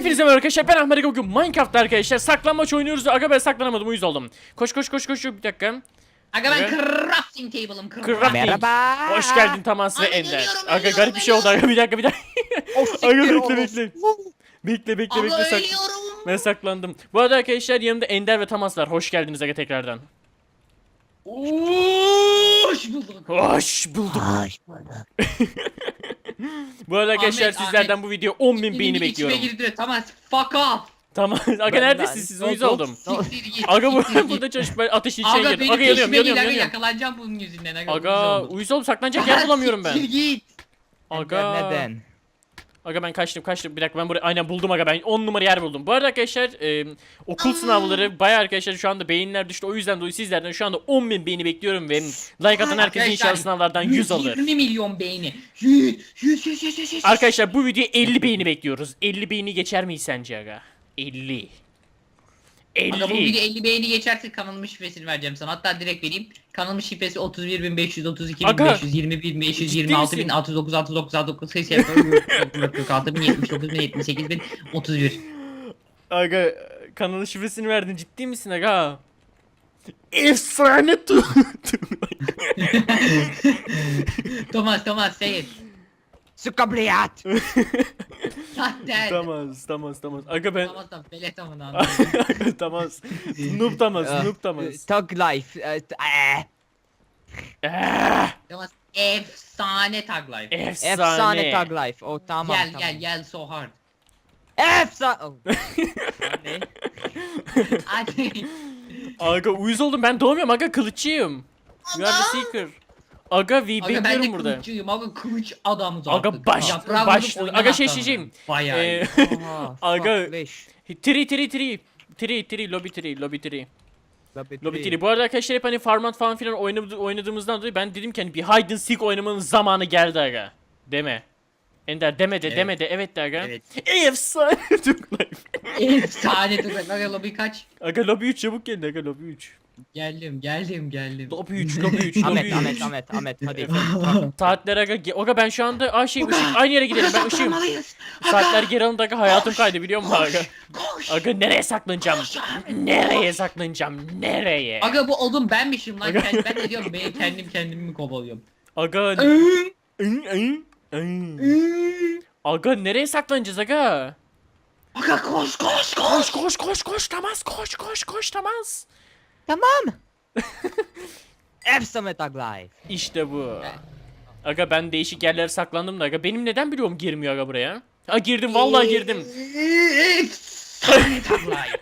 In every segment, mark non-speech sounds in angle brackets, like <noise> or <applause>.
Hepinize merhaba arkadaşlar ben Ahmet bugün Minecraft'ta arkadaşlar saklanmaç oynuyoruz Aga ben saklanamadım uyuz oldum Koş koş koş koş bir dakika Aga ben crafting table'ım. Crafting. Merhaba. Hoş geldin Tamas ve Ender ölüyorum, Aga garip bir şey oldu Aga bir dakika bir dakika O Aga bekle oğlum. bekle Bekle bekle Aga bekle sak ölüyorum. Ben saklandım Bu arada arkadaşlar yanımda Ender ve Tamas var hoş geldiniz Aga tekrardan Hoş bulduk. Hoş bulduk <laughs> Bu arada arkadaşlar Ahmet, sizlerden bu video 10.000 beğeni bekliyorum içime girdi. Tamam fuck off. Tamam <laughs> Aga Ben- neredesiniz ben- siz uyuz yok. oldum No. Siktir git. Aga bu git. <laughs> burada çalışıp ben ateşin içine Aga girdim benim Aga yanıyorum peşime yanıyorum aga yanıyorum yakalanacağım bunun yüzünden aga. Aga uyuz oldum saklanacak yer <laughs> bulamıyorum ben Siktir git. Aga Neden? Aga ben kaçtım kaçtım bir dakika ben buraya aynen buldum aga ben 10 numara yer buldum. Bu arada arkadaşlar e, okul sınavları baya arkadaşlar şu anda beyinler düştü o yüzden dolayı sizlerden şu anda 10.000 beğeni bekliyorum ve like atan herkes inşallah sınavlardan 100 alır. 120 milyon beğeni. 100 100 100 100 100 100. Arkadaşlar bu videoya 50 beğeni bekliyoruz. 50 beğeni geçer miyiz sence aga? 50. Aga bu 50. video 50 beğeni geçerse kanalımın şifresini vereceğim sana. Hatta direkt vereyim. Kanalımın şifresi 31532 Aga, 520 526 misin? 609 699 sayısı yapıyorum. 46 079 078 31. Aga kanalın şifresini verdin ciddi misin aga? Efsane. Thomas Thomas say it. Sukabriyat. Zaten. tamam tamam tamam. Aga ben da belet amına. <laughs> tamam. Noob tamam, noob tamam. Tug life. eh, t- eh, Ah, Thomas efsane tag life. Efsane. Efsane tug life. O tamam. Gel tamam. gel gel so hard. Efsane. Oh. ne? <laughs> Hadi. Aga uyuz oldum ben doğmuyorum aga kılıççıyım. You are the seeker. Aga V Aga ben de bekliyorum burada. kılıççıyım. Aga kılıç adamız artık. Aga baş, Yaprağı başladı. vurup Aga oynamak şey lazım. şişeyim. Bayağı iyi. Ee, <laughs> Oha, Aga- fuck leş. tri tri tri. Tri tri lobby tri lobby tri. Lobby tri. Bu arada arkadaşlar hep hani Farmant falan filan oynadı, oynadığımızdan dolayı ben dedim ki hani bir hide and seek oynamanın zamanı geldi aga. Deme. Ender deme de Evet. deme de evet de aga. Evet. Efsane <laughs> Türk life. Efsane tag Aga lobi kaç? Aga lobby 3 çabuk gelin aga lobby 3. Geldim geldim geldim. Lobby 3 lobby 3 lobby Ahmet 3. Ahmet Ahmet Ahmet <laughs> hadi. Saatler aga ge- aga ben şu anda ay şey ışık aynı yere gidelim ben ışığım. Saatler geri alındı aga hayatım kaydı biliyor musun aga? Koş. Aga nereye saklanacağım? Nereye saklanacağım? Nereye? Aga bu oğlum benmişim lan. Aga. Kend- ben de diyorum ben kendim kendimi mi kovalıyorum. Aga. Aga nereye saklanacağız aga? Aga koş koş koş. Koş koş koş koş Tamaz koş koş koş Tamaz. Tamam. <laughs> Efsane life. İşte bu. Aga ben değişik yerlere saklandım da aga benim neden biliyorum girmiyor aga buraya? Ha girdim vallahi girdim. Efsane tag life.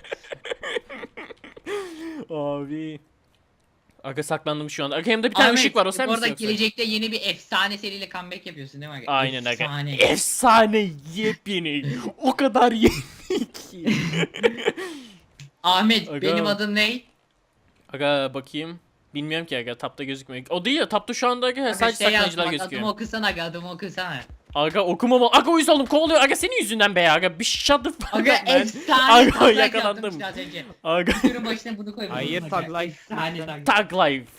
Abi. Aga saklandım şu anda. Aga hem de bir tane Ahmet, ışık var o sen bu misin arada yoksa? gelecekte yeni bir efsane seriyle comeback yapıyorsun değil mi aga? Aynen aga. Efsane. Efsane yepyeni. o kadar yeni ki. <laughs> Ahmet Aga. benim adım ne? Aga bakayım. Bilmiyorum ki aga tapta gözükmüyor. O değil ya tapta şu anda aga, Aga sadece şey saklancılar yazma, gözüküyor. Adımı okusana aga adımı okusana. Aga okumam. Aga uyuz oldum kovalıyor. Aga senin yüzünden be. Aga bir shut the fuck Aga efsane Aga tag yakalandım. yaptım az önce. Aga Videonun başına bunu koy. Hayır, tag life. Efsane tag life. tag life.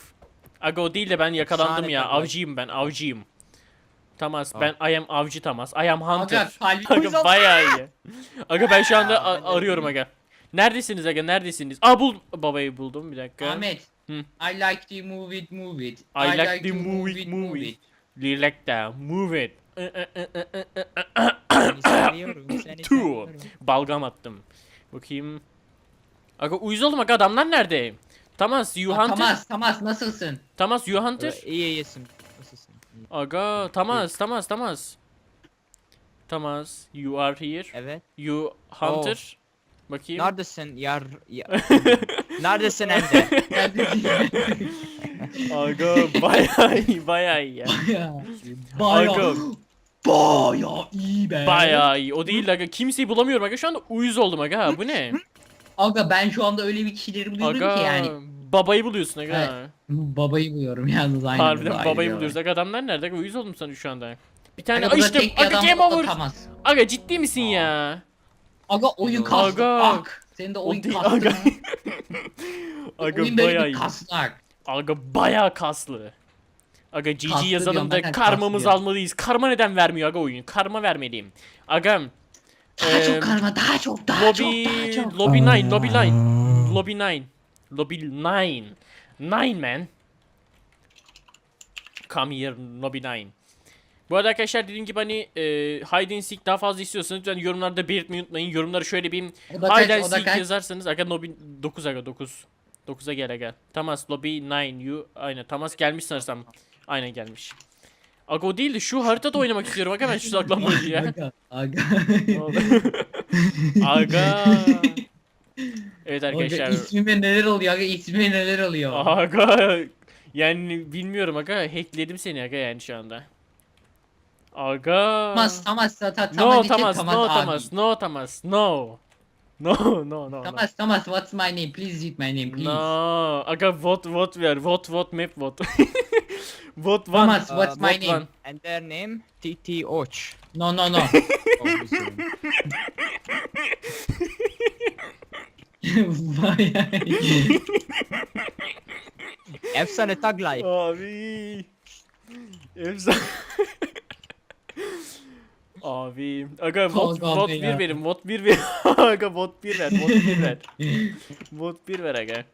Aga o değil de ben yakalandım ya. tag life. Avcıyım ben avcıyım. Tamas ben I am avcı Tamas. I am hunter. Aga kalbim Aga bayağı iyi. Aga ben şu anda <laughs> a- arıyorum aga. Neredesiniz aga neredesiniz? Aa bul babayı buldum bir dakika. Ahmet. Hı. I like to move it, move it. I like to move it, move it. Like that, move it. I, <coughs> Two. Balgam attım. Bakayım. Aga uyuz oldum aga adamlar nerede? Tamas, you Aa, hunter. Tamas, Tamas nasılsın? Tamas, you hunter. Ee, İyi iyisin. Nasılsın? İyi. Aga, Tamas, Tamas, Tamas. Tamas, you are here. Evet. You hunter. Bakayım. Neredesin yar... ya- <laughs> Neredesin Ender? Aga bayağı iyi, bayağı iyi ya. Baya, Aga. baya iyi be. Bayağı iyi. O değil aga. Kimseyi bulamıyorum aga. Şu anda uyuz oldum aga. Bu ne? Aga ben şu anda öyle bir kişileri buluyorum Aga ki yani. babayı buluyorsun aga. Evet. Babayı buluyorum yalnız aynı. Harbiden aynı babayı buluyoruz. Aga adamlar nerede? Aga uyuz oldum sana şu anda. Bir tane Aga burada işte tek bir aga adam game over. atamaz. Aga ciddi misin ya? Aga oyun Aga. kastı. Ak. Senin de oyun değil kastı. aga. <laughs> aga oyun bayağı iyi. kasnak. Aga bayağı kaslı. Aga GG Kaslı yazalım da kaslı. almalıyız. Karma neden vermiyor aga oyun? Karma vermeliyim. Aga Daha Ee, çok karma daha çok daha Lobby, çok daha çok. lobby 9, lobby 9, lobby 9, lobby 9, 9 man. Come here, lobby 9. Bu arada arkadaşlar dediğim gibi hani e, hide and seek daha fazla istiyorsanız lütfen yorumlarda belirtmeyi unutmayın. Yorumlara şöyle bir da hide kaç, and seek kaç? yazarsanız aga lobby 9 aga 9. 9'a gel aga. Tamas lobby 9 you aynen Tamas gelmiş sanırsam. Aynen gelmiş. Aga o değil de şu haritada oynamak istiyorum aga ben şu saklanmayı ya. Aga, aga. Aga. Evet Aga arkadaşlar. ismime neler oluyor aga ismime neler oluyor. Aga. Yani bilmiyorum aga. Hackledim seni aga yani şu anda. Aga. Tamas Tamas ta, ta, No Tamas Thomas, Tamas no abi. Thomas, no Thomas, no. No, no, no, no. Tamas Tamas what's my name please read my name please. No. Aga vote, vote ver. Vote, vote, map vote. <laughs> vote one. Thomas what's Uh, my vote name? one. And their name TT Och. No no no. Obviously. Vay ay. Efsane taglay. Abi. Efsane. Abi. Aga abi 1 ya. verin. Vote 1 <laughs> ver. aga vote 1 ver. Vote 1 ver. vote 1 ver aga.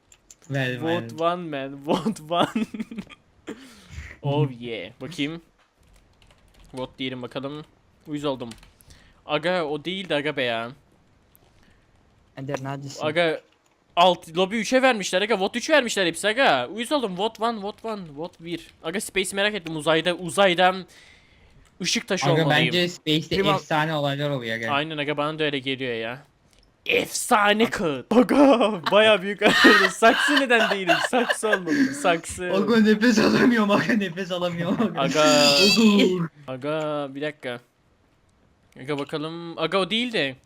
Ver ver. Vote 1 man. Vote 1. <laughs> oh yeah. Bakayım. Vote diyelim bakalım. Uyuz oldum. Aga o değildi aga be ya. Ender neredesin? Aga alt lobby 3'e vermişler aga vote 3 vermişler hepsi aga. Uyuz oldum vote 1 vote 1 vote 1. Aga space merak ettim uzayda uzaydan ışık taşı Aga olmalıyım. bence Space'te Prima- efsane olaylar oluyor aga. Aynen aga bana da öyle geliyor ya. Efsane kağıt. Aga baya büyük arada. Saksı neden değilim? Saksı olmalıyım. Saksı. Aga nefes alamıyorum aga nefes alamıyorum aga. Aga. Bir dakika. Aga bakalım. Aga o değil de.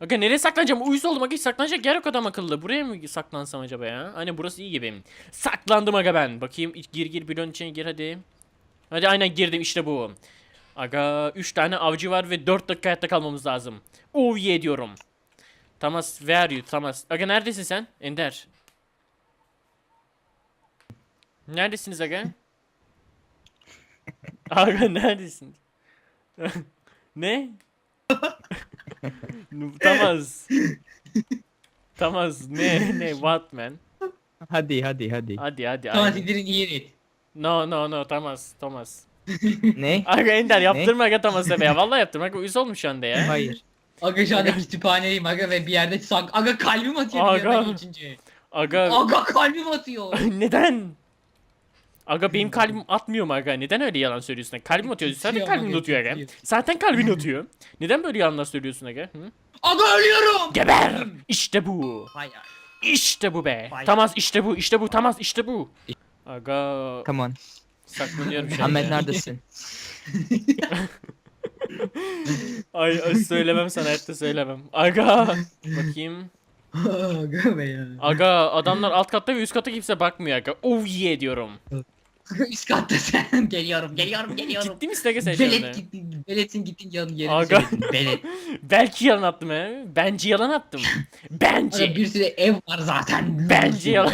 Aga nereye saklanacağım? Uyuz oldum aga hiç saklanacak yer yok adam akıllı. Buraya mı saklansam acaba ya? Aynen burası iyi gibi. Saklandım aga ben. Bakayım iç- gir gir bloğun içine gir hadi. Hadi aynen girdim işte bu. Aga 3 tane avcı var ve 4 dakika hayatta kalmamız lazım. Oh yeah diyorum. Tamas where are you Tamas? Aga neredesin sen? Ender. Neredesiniz aga? <laughs> Aga neredesin? <laughs> ne? <laughs> Tamaz. Tamaz ne ne what man? Hadi hadi hadi. Hadi hadi. Tamam hadi. siktirin iyi et. No no no Tamaz Thomas. <laughs> ne? Aga Ender yaptırma aga Thomas'a be ya. Vallahi yaptırma aga uyuz olmuş şu anda ya. Hayır. Aga şu anda kütüphanedeyim aga ve bir yerde sak. Aga kalbim atıyor bir Aga. yerden geçince. Aga Aga kalbim atıyor. <laughs> neden? Aga benim kalbim atmıyor mu aga? Neden öyle yalan söylüyorsun? Kalbim atıyor. Zaten Titriyor kalbin atıyor aga. titriyor. Zaten kalbin atıyor. Neden böyle yalanlar söylüyorsun aga? Hı? Aga ölüyorum. Geber! İşte bu. Hayır. İşte bu be. Vay. Tamaz işte bu. İşte bu. Tamaz işte bu. Aga Come on. saklanıyorum şu an. Ahmet neredesin? <laughs> Ay, ay söylemem sana hayatta söylemem. Aga bakayım. Aga be ya. Aga adamlar alt katta ve üst katta kimse bakmıyor aga. Oh yeah diyorum. <laughs> Üst katta sen. geliyorum geliyorum geliyorum. Ciddi misin aga sen şu anda? Belet gittin. Belet'in gittin yanın yerini Aga. söyledin. Belet. <laughs> Belki yalan attım he. Bence yalan attım. Aga Bence. bir sürü ev var zaten. Bence yalan.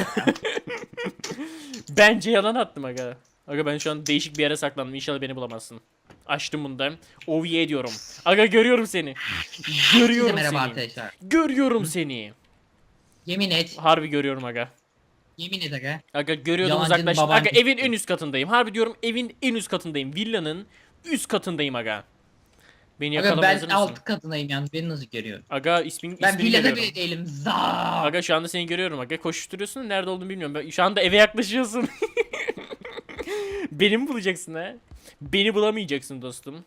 Bence yalan attım aga. Aga ben şu an değişik bir yere saklandım. İnşallah beni bulamazsın. Açtım bunu da. Oh yeah diyorum. Aga görüyorum seni. <laughs> Görüyorum Merhaba seni. arkadaşlar. Görüyorum seni. Yemin et. Harbi görüyorum aga. Yemin et aga. Aga görüyordum Yalancının uzaklaştım. baban Aga evin en üst katındayım. Harbi diyorum evin en üst katındayım. Villanın üst katındayım aga. Beni Aga ben mısın? alt katındayım yalnız beni nasıl görüyorsun? Aga ismin, Ben ismini villada görüyorum. bile değilim. Za. Aga şu anda seni görüyorum aga. Koşturuyorsun nerede olduğunu bilmiyorum. Ben, şu anda eve yaklaşıyorsun. <laughs> Beni mi bulacaksın ha? Beni bulamayacaksın dostum.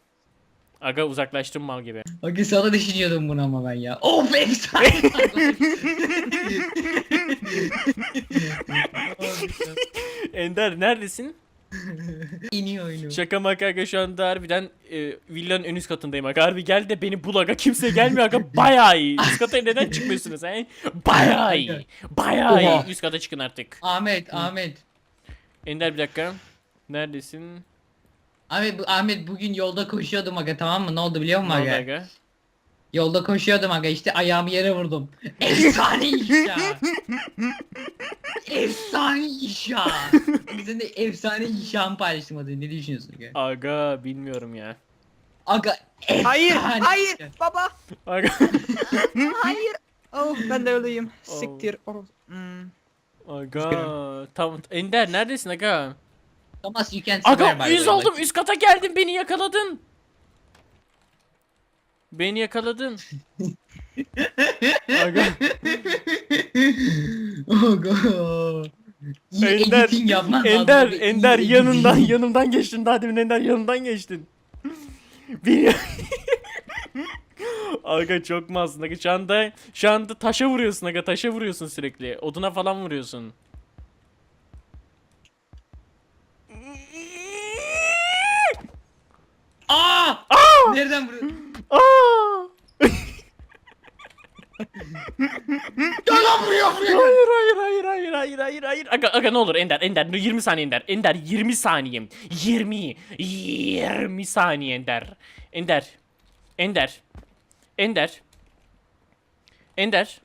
Aga uzaklaştım mal gibi. Aga sana düşünüyordum bunu ama ben ya. Of efsane. <laughs> Ender neredesin? İniyor oyunu. Şaka maka aga şu anda harbiden e, villanın en üst katındayım aga. Harbi gel de beni bul aga. Kimse gelmiyor aga. <laughs> Bayağı iyi. Üst kata neden çıkmıyorsunuz he? Bayağı iyi. Bayağı Oha. iyi. Üst kata çıkın artık. Ahmet, Ahmet. Ender bir dakika. Neredesin? Ahmet, bu- Ahmet bugün yolda koşuyordum aga tamam mı? Ne oldu biliyor musun Ne oldu aga? aga? Yolda koşuyordum aga işte ayağımı yere vurdum. Efsane iş ya. <laughs> efsane iş ya. Bizim de efsane işamı paylaştım hadi ne düşünüyorsun aga? Aga bilmiyorum ya. Aga. Hayır, efsane. hayır baba. Aga. <laughs> Hayır. Oh ben de öleyim. Oh. Siktir. Oh. Hmm. Aga. Tamam. Ender neredesin aga? Thomas you can Aga yüz oldum. Üst kata geldim. Beni yakaladın. Beni yakaladın. <laughs> Aga. Aga. İyi Ender, editing yapman lazım Ender, iyi Ender editing. yanından yanımdan geçtin daha demin Ender yanından geçtin. Beni Aga çok masum. Aga şu anda şu anda taşa vuruyorsun aga taşa vuruyorsun sürekli. Oduna falan vuruyorsun. Aa! Nereden vuruyorsun? Aa! Gel lan buraya buraya. Hayır hayır hayır hayır hayır hayır hayır. Aga aga ne olur Ender Ender 20 saniye Ender. Ender 20 saniye. 20 20 saniye Ender. Ender. Ender. Ender. Ender.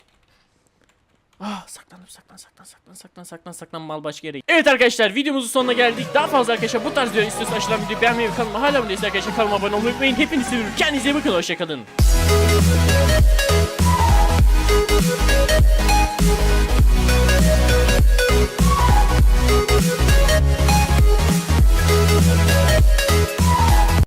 Ah saklan saklan saklan saklan saklan saklan saklan mal başka yere. Evet arkadaşlar videomuzun sonuna geldik. Daha fazla arkadaşlar bu tarz video istiyorsanız aşağıdan videoyu beğenmeyi ve kanalıma hala abone değilseniz arkadaşlar kanalıma abone olmayı unutmayın. Hepinizi seviyorum. Kendinize iyi bakın. Hoşçakalın. Música